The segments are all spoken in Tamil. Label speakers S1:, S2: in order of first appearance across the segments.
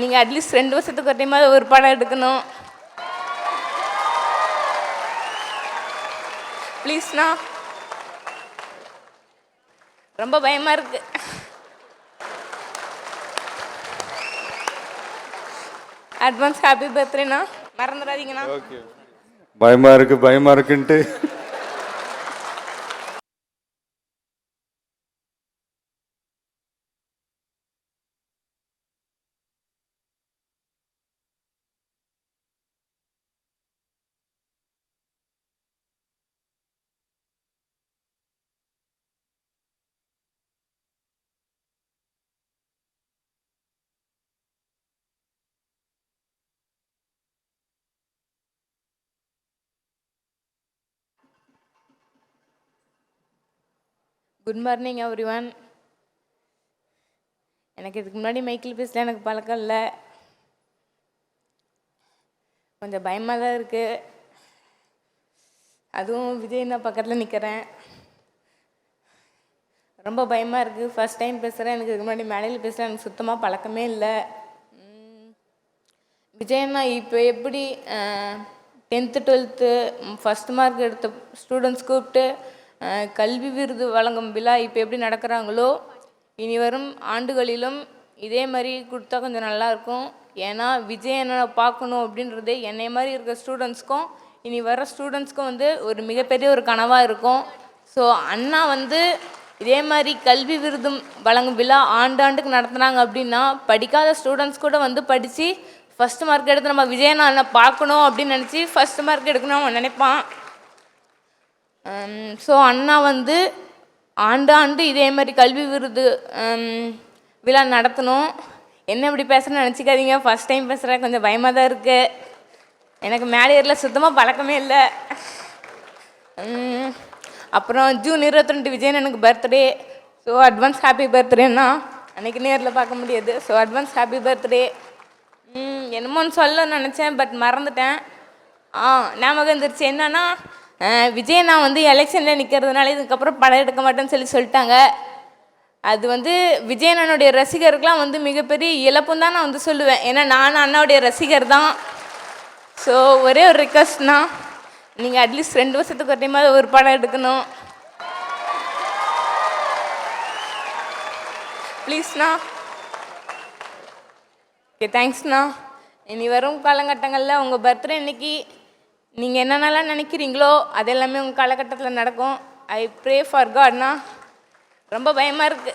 S1: நீங்கள் அட்லீஸ்ட் ரெண்டு வருஷத்துக்கு ஒரு டைமாவது ஒரு படம் எடுக்கணும். ப்ளீஸ்ண்ணா ரொம்ப பயமாக இருக்கு. அட்வான்ஸ் ஹாப்பி பர்த்டேண்ணா மறந்துடாதீங்கண்ணா.
S2: பயமாக பயமா இருக்கு பயமா இருக்குன்ட்டு.
S1: குட் மார்னிங் எவ்ரி ஒன் எனக்கு இதுக்கு முன்னாடி மைக்கிள் பேசல எனக்கு பழக்கம் இல்லை. கொஞ்சம் பயமாக தான் இருக்குது அதுவும் விஜய் தான் பக்கத்தில் நிற்கிறேன் ரொம்ப பயமாக இருக்குது ஃபஸ்ட் டைம் பேசுகிறேன் எனக்கு இதுக்கு முன்னாடி மேடையில் பேசுகிறேன் எனக்கு சுத்தமாக பழக்கமே இல்லை. உம், விஜயண்ணா இப்போ எப்படி டென்த்து டுவெல்த்து ஃபஸ்ட் மார்க் எடுத்த ஸ்டூடெண்ட்ஸ் கூப்பிட்டு கல்வி விருது வழங்கும் விழா இப்போ எப்படி நடக்கிறாங்களோ இனி வரும் ஆண்டுகளிலும் இதே மாதிரி கொடுத்தா கொஞ்சம் நல்லாயிருக்கும் ஏன்னா விஜய் அண்ணனை பார்க்கணும் அப்படின்றது என்னை மாதிரி இருக்கிற ஸ்டூடெண்ட்ஸ்க்கும் இனி வர ஸ்டூடெண்ட்ஸ்க்கும் வந்து ஒரு மிகப்பெரிய ஒரு கனவாக இருக்கும். ஸோ அண்ணா வந்து இதே மாதிரி கல்வி விருதும் வழங்கும் விழா ஆண்டாண்டுக்கு நடத்துனாங்க அப்படின்னா படிக்காத ஸ்டூடெண்ட்ஸ் கூட வந்து படித்து ஃபஸ்ட் மார்க் எடுத்து நம்ம விஜயன் அண்ணா பார்க்கணும் அப்படின்னு நினச்சி ஃபஸ்ட் மார்க் எடுக்கணும் அவன் நினைப்பான். Um, ஸோ அண்ணா வந்து ஆண்டு ஆண்டு இதே மாதிரி கல்வி விருது um, விழா நடத்தணும். என்ன இப்படி பேசுகிறேன்னு நினச்சிக்காதீங்க. ஃபஸ்ட் டைம் பேசுகிறேன் கொஞ்சம் பயமாக தான் இருக்குது எனக்கு மேலேயரில் சுத்தமாக பழக்கமே இல்லை. Um, அப்புறம் ஜூன் இருபத்திரெண்டு விஜயன் எனக்கு பர்த்டே ஸோ அட்வான்ஸ் ஹாப்பி பர்த்டேண்ணா அன்றைக்கி நேரில் பார்க்க முடியாது. ஸோ அட்வான்ஸ் ஹாப்பி பர்த்டே என்னமோன்னு சொல்ல நினச்சேன் பட் மறந்துட்டேன். ஆ ஞாபகம் வந்துருச்சு. என்னன்னா விஜய் நான் வந்து எலெக்ஷனில் நிற்கிறதுனால இதுக்கப்புறம் படம் எடுக்க மாட்டேன்னு சொல்லி சொல்லிட்டாங்க. அது வந்து விஜயனனுடைய ரசிகருக்கெலாம் வந்து மிகப்பெரிய இழப்பும் தான் நான் வந்து சொல்லுவேன். ஏன்னா நான் அண்ணாவுடைய ரசிகர் தான். ஸோ ஒரே ஒரு ரிக்வஸ்ட்னா நீங்கள் அட்லீஸ்ட் ரெண்டு வருஷத்துக்கு ஒரு டைமாவது ஒரு படம் எடுக்கணும். ப்ளீஸ்ண்ணா ஓகே தேங்க்ஸ்ண்ணா இனி வரும் காலகட்டங்களில் உங்கள் பர்த்டே இன்னைக்கு நீங்கள் என்னென்னலாம் நினைக்கிறீங்களோ அது எல்லாமே உங்கள் காலகட்டத்தில் நடக்கும். ஐ ப்ரே ஃபார் காட்னா ரொம்ப பயமாக இருக்கு.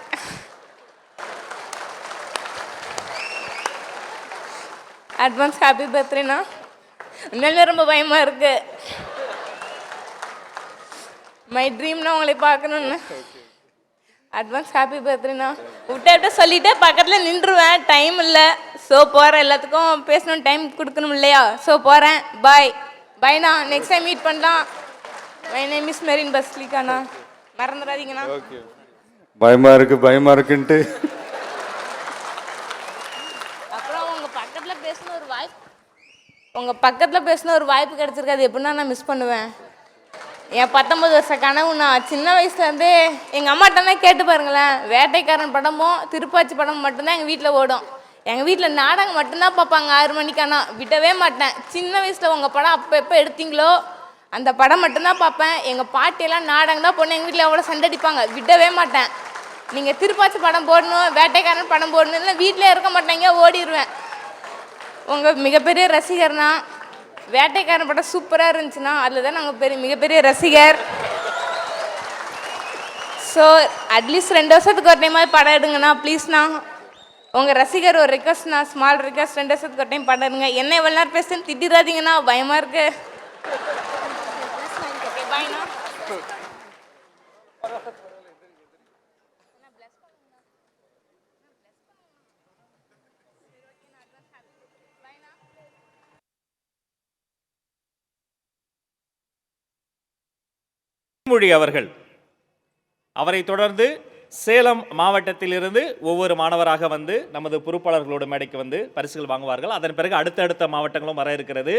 S1: அட்வான்ஸ் ஹாப்பி பர்த்டேண்ணா உண்மையிலே ரொம்ப பயமாக இருக்கு. மை ட்ரீம்னா உங்களை பார்க்கணுன்னு அட்வான்ஸ் ஹாப்பி பர்த்டேண்ணா விட்டா விட்ட சொல்லிட்டே பக்கத்தில் நின்றுவேன். டைம் இல்லை. ஸோ போகிறேன் எல்லாத்துக்கும் பேசணும் டைம் கொடுக்கணும் இல்லையா? ஸோ போகிறேன் பாய் பாய்ண்ணா நெக்ஸ்ட் டைம் மீட் பண்ணலாம் மை நேம் இஸ் மெரின் பஸ்லிகாண்ணா மறந்துடாதீங்கண்ணா.
S2: ஓகே பயமா இருக்கு பயமா இருக்குன்ட்டு.
S1: அப்புறம் உங்கள் பக்கத்தில் பேசின ஒரு வாய்ப்பு உங்கள் பக்கத்தில் பேசின ஒரு வாய்ப்பு கிடச்சிருக்கு. அது எப்படின்னா நான் மிஸ் பண்ணுவேன். என் பத்தொம்பது வருஷ கனவு நான் சின்ன வயசுலேருந்தே எங்கள் அம்மாட்டனா கேட்டு பாருங்களேன். வேட்டைக்காரன் படமும் திருப்பாச்சி படம் மட்டும்தான் எங்கள் வீட்டில் ஓடும். எங்கள் வீட்டில் நாடகம் மட்டும்தான் பார்ப்பாங்க. ஆறு மணிக்கானா விடவே மாட்டேன். சின்ன வயசில் உங்கள் படம் அப்போ எப்போ எடுத்தீங்களோ அந்த படம் மட்டும்தான் பார்ப்பேன். எங்கள் பாட்டியெல்லாம் நாடகம் தான் பொண்ணு எங்கள் வீட்டில் அவ்வளோ சண்டை அடிப்பாங்க. விடவே மாட்டேன். நீங்கள் திருப்பாச்சி படம் போடணும் வேட்டைக்காரன் படம் போடணும் இல்லை வீட்டிலே இருக்க மாட்டேங்க ஓடிடுவேன் உங்கள் மிகப்பெரிய ரசிகர்னா வேட்டைக்காரன் படம் சூப்பராக இருந்துச்சுன்னா அதில் தான் நாங்கள் பெரிய மிகப்பெரிய ரசிகர். ஸோ அட்லீஸ்ட் ரெண்டு வருஷத்துக்கு ஒரு டைமாவது படம் எடுங்கண்ணா ப்ளீஸ்ண்ணா உங்கள் ரசிகர் ஒரு ரெக்வஸ்ட்ண்ணா ஸ்மால் ரிக்வஸ்ட் ரெண்டு வருஷத்துக்கு ஒரு டைம் படம் என்ன எவ்வளோ நேரம் பேசுன்னு திட்டிடாதீங்கண்ணா பயமாக இருக்கு.
S3: மொழி அவர்கள். அவரை தொடர்ந்து சேலம் மாவட்டத்திலிருந்து ஒவ்வொரு மாணவராக வந்து நமது பொறுப்பாளர்களோட மேடைக்கு வந்து பரிசுகள் வாங்குவார்கள். அதன் பிறகு அடுத்தடுத்த மாவட்டங்களும் வர இருக்கிறது.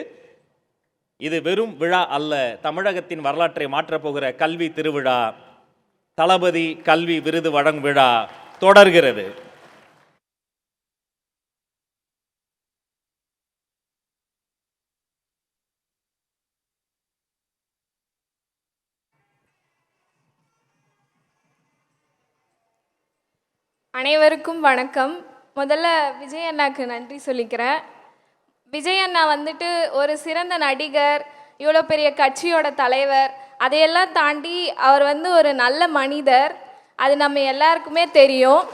S3: இது வெறும் விழா அல்ல. தமிழகத்தின் வரலாற்றை மாற்றப் போகிற கல்வி திருவிழா தளபதி கல்வி விருது வழங்கும் விழா தொடர்கிறது.
S4: அனைவருக்கும் வணக்கம். முதல்ல விஜய் அண்ணாக்கு நன்றி சொல்லிக்கிறேன். விஜய் அண்ணா வந்துட்டு ஒரு சிறந்த நடிகர் இவ்வளோ பெரிய கட்சியோட தலைவர் அதையெல்லாம் தாண்டி அவர் வந்து ஒரு நல்ல மனிதர். அது நம்ம எல்லாருக்குமே தெரியும்.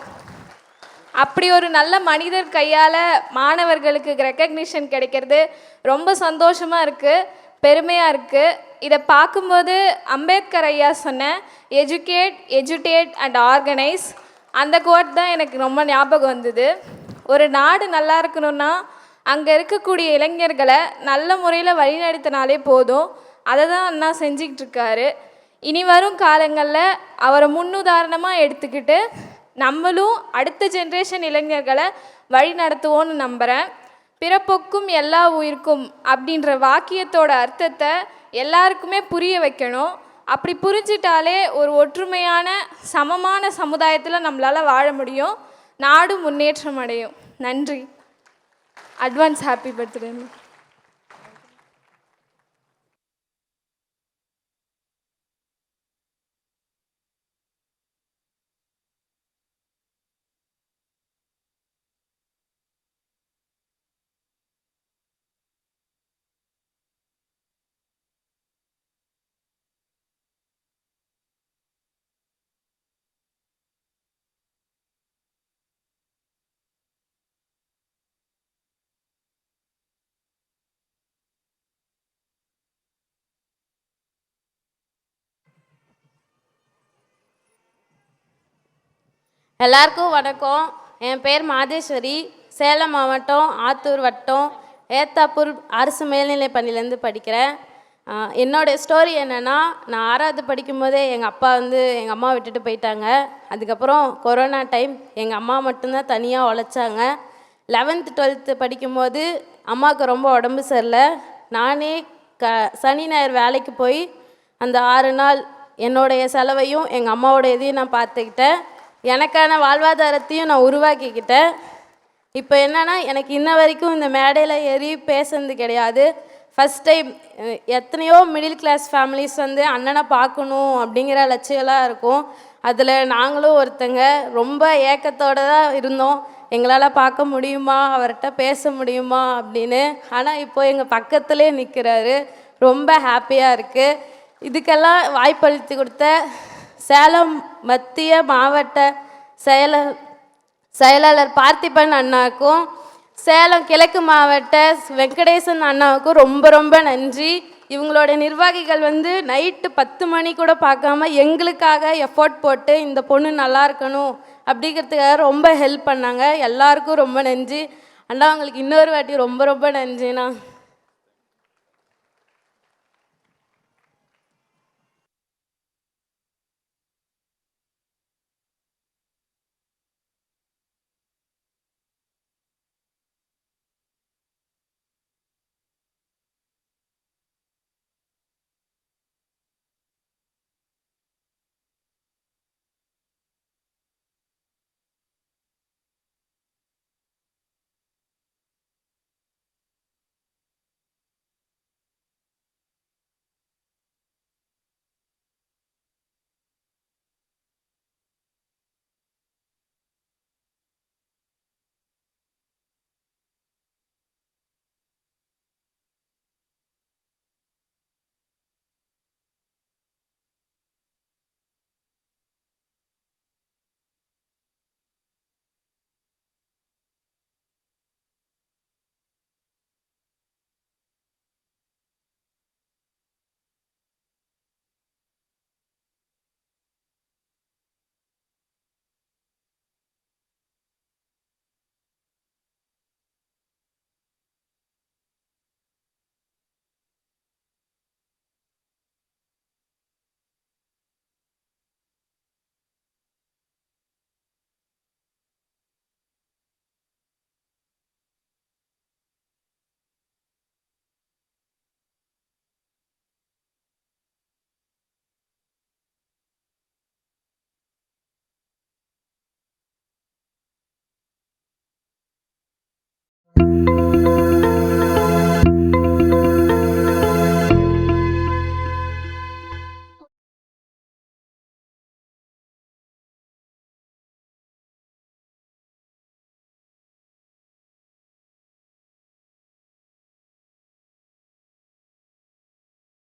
S4: அப்படி ஒரு நல்ல மனிதர் கையால் மாணவர்களுக்கு ரெக்கக்னிஷன் கிடைக்கிறது ரொம்ப சந்தோஷமாக இருக்குது பெருமையாக இருக்குது இதை பார்க்கும்போது அம்பேத்கர் ஐயா சொன்ன எஜுகேட் எஜுடேட் அண்ட் ஆர்கனைஸ் அந்த கோட் தான் எனக்கு ரொம்ப ஞாபகம் வந்தது. ஒரு நாடு நல்லா இருக்கணும்னா அங்கே இருக்கக்கூடிய இளைஞர்களை நல்ல முறையில் வழிநடத்தினாலே போதும். அதை தான் அண்ணா செஞ்சுக்கிட்டு இருக்காரு. இனி வரும் காலங்களில் அவரை முன்னுதாரணமாக எடுத்துக்கிட்டு நம்மளும் அடுத்த ஜென்ரேஷன் இளைஞர்களை வழி நடத்துவோன்னு நம்புகிறேன் பிறப்புக்கும் எல்லா உயிருக்கும் அப்படின்ற வாக்கியத்தோட அர்த்தத்தை எல்லாருக்குமே புரிய வைக்கணும். அப்படி புரிஞ்சிட்டாலே ஒரு ஒற்றுமையான சமமான சமுதாயத்தில் நம்மளால் வாழ முடியும். நாடு முன்னேற்றம் அடையும். நன்றி. அட்வான்ஸ் ஹாப்பி பர்த்டே
S5: எல்லாருக்கும் வணக்கம். என் பேர் மாதேஸ்வரி. சேலம் மாவட்டம் ஆத்தூர் வட்டம். ஏத்தாப்பூர் அரசு மேல்நிலை பள்ளியிலேருந்து படிக்கிறேன். என்னோடைய ஸ்டோரி என்னென்னா நான் ஆறாவது படிக்கும்போதே எங்கள் அப்பா வந்து எங்கள் அம்மா விட்டுட்டு போயிட்டாங்க. அதுக்கப்புறம் கொரோனா டைம் எங்கள் அம்மா மட்டும்தான் தனியாக உழைச்சாங்க. லெவன்த்து டுவெல்த்து படிக்கும்போது அம்மாவுக்கு ரொம்ப உடம்பு சரியில்லை. நானே க சனி ஞாயிறு வேலைக்கு போய் அந்த ஆறு நாள் என்னுடைய செலவையும் எங்கள் அம்மாவோட இதையும் நான் பார்த்துக்கிட்டேன். எனக்கான வாழ்வாதாரத்தையும் நான் உருவாக்கிக்கிட்டேன். இப்போ என்னென்னா எனக்கு இன்ன வரைக்கும் இந்த மேடையில் ஏறி பேசுனது கிடையாது. ஃபஸ்ட் டைம் எத்தனையோ மிடில் கிளாஸ் ஃபேமிலிஸ் வந்து அண்ணனை பார்க்கணும் அப்படிங்கிற லட்சியம்லாம் இருக்கும். அதில் நாங்களும் ஒருத்தங்க ரொம்ப ஏக்கத்தோடு தான் இருந்தோம். எங்களால் பார்க்க முடியுமா? அவர்கிட்ட பேச முடியுமா? அப்படின்னு. ஆனால் இப்போ எங்கள் பக்கத்துலேயே நிற்கிறாரு ரொம்ப ஹாப்பியாக இருக்குது இதுக்கெல்லாம் வாய்ப்பளித்து கொடுத்த சேலம் மத்திய மாவட்ட செயல செயலாளர் பார்த்திபன் அண்ணாவுக்கும் சேலம் கிழக்கு மாவட்ட வெங்கடேசன் அண்ணாவுக்கும் ரொம்ப ரொம்ப நன்றி. இவங்களோட நிர்வாகிகள் வந்து நைட்டு பத்து மணி கூட பார்க்காம எங்களுக்காக எஃபோர்ட் போட்டு இந்த பொண்ணு நல்லா இருக்கணும் அப்படிங்கிறதுக்காக ரொம்ப ஹெல்ப் பண்ணாங்க. எல்லாருக்கும் ரொம்ப நன்றி. அண்ணா உங்களுக்கு இன்னொரு வாட்டி ரொம்ப ரொம்ப நன்றிண்ணா.